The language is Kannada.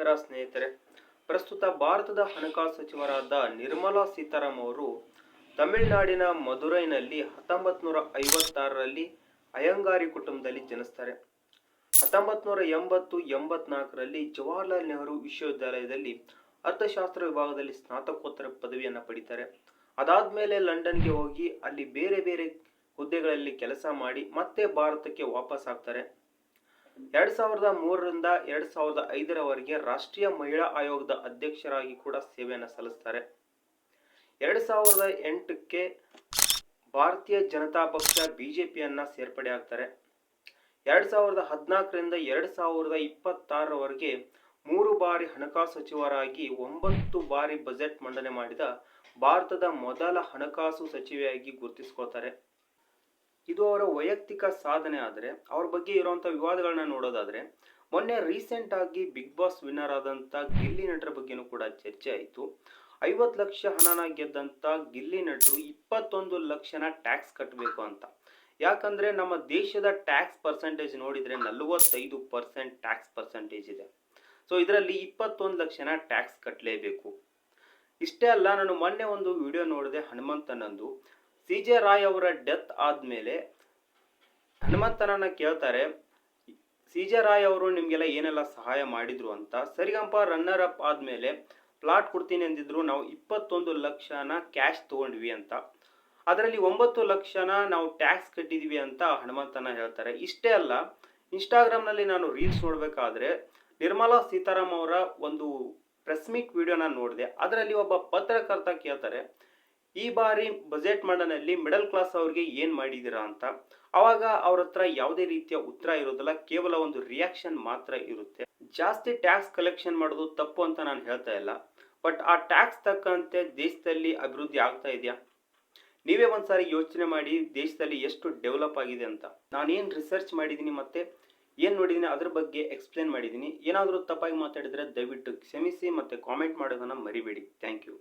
ನಮಸ್ಕಾರ ಸ್ನೇಹಿತರೆ, ಪ್ರಸ್ತುತ ಭಾರತದ ಹಣಕಾಸು ಸಚಿವರಾದ ನಿರ್ಮಲಾ ಸೀತಾರಾಮ್ ಅವರು ತಮಿಳುನಾಡಿನ ಮಧುರೈನಲ್ಲಿ ಹತ್ತೊಂಬತ್ತು ನೂರ ಐವತ್ತಾರರಲ್ಲಿ ಅಯ್ಯಂಗಾರಿ ಕುಟುಂಬದಲ್ಲಿ ಜನಿಸ್ತಾರೆ. ಹತ್ತೊಂಬತ್ತು ನೂರ ಎಂಬತ್ತು ಎಂಬತ್ನಾಲ್ಕರಲ್ಲಿ ಜವಾಹರ್ಲಾಲ್ ನೆಹರು ವಿಶ್ವವಿದ್ಯಾಲಯದಲ್ಲಿ ಅರ್ಥಶಾಸ್ತ್ರ ವಿಭಾಗದಲ್ಲಿ ಸ್ನಾತಕೋತ್ತರ ಪದವಿಯನ್ನು ಪಡಿತಾರೆ. ಅದಾದ್ಮೇಲೆ ಲಂಡನ್ಗೆ ಹೋಗಿ ಅಲ್ಲಿ ಬೇರೆ ಬೇರೆ ಹುದ್ದೆಗಳಲ್ಲಿ ಕೆಲಸ ಮಾಡಿ ಮತ್ತೆ ಭಾರತಕ್ಕೆ ವಾಪಸ್ ಆಗ್ತಾರೆ. ಎರಡ್ ಸಾವಿರದ ಮೂರರಿಂದ ಎರಡ್ ಸಾವಿರದ ಐದರವರೆಗೆ ರಾಷ್ಟ್ರೀಯ ಮಹಿಳಾ ಆಯೋಗದ ಅಧ್ಯಕ್ಷರಾಗಿ ಕೂಡ ಸೇವೆಯನ್ನು ಸಲ್ಲಿಸ್ತಾರೆ. ಎರಡ್ ಸಾವಿರದ ಎಂಟಕ್ಕೆ ಭಾರತೀಯ ಜನತಾ ಪಕ್ಷ ಬಿಜೆಪಿಯನ್ನ ಸೇರ್ಪಡೆ ಆಗ್ತಾರೆ. ಎರಡ್ ಸಾವಿರದ ಹದಿನಾಲ್ಕರಿಂದ ಎರಡ್ ಸಾವಿರದ ಇಪ್ಪತ್ತಾರರವರೆಗೆ ಮೂರು ಬಾರಿ ಹಣಕಾಸು ಸಚಿವರಾಗಿ ಒಂಬತ್ತು ಬಾರಿ ಬಜೆಟ್ ಮಂಡನೆ ಮಾಡಿದ ಭಾರತದ ಮೊದಲ ಹಣಕಾಸು ಸಚಿವೆಯಾಗಿ ಗುರುತಿಸ್ಕೊಳ್ತಾರೆ. ಇದು ಅವರ ವೈಯಕ್ತಿಕ ಸಾಧನೆ ಆದರೆ, ಅವ್ರ ಬಗ್ಗೆ ಇರುವಂಥ ವಿವಾದಗಳನ್ನ ನೋಡೋದಾದರೆ, ಮೊನ್ನೆ ರೀಸೆಂಟ್ ಆಗಿ ಬಿಗ್ ಬಾಸ್ ವಿನ್ನರ್ ಆದಂಥ ಗಿಲ್ಲಿ ನಟರ ಬಗ್ಗೆನೂ ಕೂಡ ಚರ್ಚೆ ಆಯಿತು. ಐವತ್ತು ಲಕ್ಷ ಹಣನ ಗೆದ್ದಂಥ ಗಿಲ್ಲಿ ನಟರು ಇಪ್ಪತ್ತೊಂದು ಲಕ್ಷನ ಟ್ಯಾಕ್ಸ್ ಕಟ್ಟಬೇಕು ಅಂತ. ಯಾಕಂದ್ರೆ ನಮ್ಮ ದೇಶದ ಟ್ಯಾಕ್ಸ್ ಪರ್ಸೆಂಟೇಜ್ ನೋಡಿದ್ರೆ ನಲವತ್ತೈದು ಪರ್ಸೆಂಟ್ ಟ್ಯಾಕ್ಸ್ ಪರ್ಸೆಂಟೇಜ್ ಇದೆ. ಸೊ ಇದರಲ್ಲಿ ಇಪ್ಪತ್ತೊಂದು ಲಕ್ಷನ ಟ್ಯಾಕ್ಸ್ ಕಟ್ಟಲೇಬೇಕು ಇಷ್ಟೇ ಅಲ್ಲ, ನಾನು ಮೊನ್ನೆ ಒಂದು ವಿಡಿಯೋ ನೋಡಿದೆ ಹನುಮಂತನಂದು. ಸಿ ಜೆ ರಾಯ್ ಅವರ ಡೆತ್ ಆದಮೇಲೆ ಹನುಮಂತನನ್ನ ಕೇಳ್ತಾರೆ ಸಿ ಜೆ ರಾಯ್ ಅವರು ನಿಮಗೆಲ್ಲ ಏನೆಲ್ಲ ಸಹಾಯ ಮಾಡಿದ್ರು ಅಂತ. ಸರಿಗಂಪ ರನ್ನರ್ ಅಪ್ ಆದಮೇಲೆ ಪ್ಲಾಟ್ ಕೊಡ್ತೀನಿ ಅಂದಿದ್ರು, ನಾವು ಇಪ್ಪತ್ತೊಂದು ಲಕ್ಷನ ಕ್ಯಾಶ್ ತೊಗೊಂಡ್ವಿ ಅಂತ. ಅದರಲ್ಲಿ ಒಂಬತ್ತು ಲಕ್ಷನ ನಾವು ಟ್ಯಾಕ್ಸ್ ಕಟ್ಟಿದ್ವಿ ಅಂತ ಹನುಮಂತನ ಹೇಳ್ತಾರೆ. ಇಷ್ಟೇ ಅಲ್ಲ ಇನ್ಸ್ಟಾಗ್ರಾಮ್ನಲ್ಲಿ ನಾನು ರೀಲ್ಸ್ ನೋಡಬೇಕಾದ್ರೆ ನಿರ್ಮಲಾ ಸೀತಾರಾಮ್ ಅವರ ಒಂದು ಪ್ರೆಸ್ ಮೀಟ್ ವಿಡಿಯೋನ ನೋಡಿದೆ. ಅದರಲ್ಲಿ ಒಬ್ಬ ಪತ್ರಕರ್ತ ಕೇಳ್ತಾರೆ ಈ ಬಾರಿ ಬಜೆಟ್ ಮಾಡನಲ್ಲಿ ಮಿಡಲ್ ಕ್ಲಾಸ್ ಅವ್ರಿಗೆ ಏನು ಮಾಡಿದ್ದೀರಾ ಅಂತ, ಅವಾಗ ಅವ್ರ ಹತ್ರ ಯಾವುದೇ ರೀತಿಯ ಉತ್ತರ ಇರೋದಿಲ್ಲ, ಕೇವಲ ಒಂದು ರಿಯಾಕ್ಷನ್ ಮಾತ್ರ ಇರುತ್ತೆ. ಜಾಸ್ತಿ ಟ್ಯಾಕ್ಸ್ ಕಲೆಕ್ಷನ್ ಮಾಡೋದು ತಪ್ಪು ಅಂತ ನಾನು ಹೇಳ್ತಾ ಇಲ್ಲ ಬಟ್ ಆ ಟ್ಯಾಕ್ಸ್ ತಕ್ಕಂತೆ ದೇಶದಲ್ಲಿ ಅಭಿವೃದ್ಧಿ ಆಗ್ತಾ ಇದೆಯಾ? ನೀವೇ ಒಂದ್ಸಾರಿ ಯೋಚನೆ ಮಾಡಿ ದೇಶದಲ್ಲಿ ಎಷ್ಟು ಡೆವಲಪ್ ಆಗಿದೆ ಅಂತ. ನಾನೇನು ರಿಸರ್ಚ್ ಮಾಡಿದ್ದೀನಿ ಮತ್ತೆ ಏನು ನೋಡಿದ್ದೀನಿ ಅದ್ರ ಬಗ್ಗೆ ಎಕ್ಸ್ಪ್ಲೇನ್ ಮಾಡಿದ್ದೀನಿ. ಏನಾದರೂ ತಪ್ಪಾಗಿ ಮಾತಾಡಿದರೆ ದಯವಿಟ್ಟು ಕ್ಷಮಿಸಿ ಮತ್ತು ಕಾಮೆಂಟ್ ಮಾಡೋದನ್ನು ಮರಿಬೇಡಿ. Thank you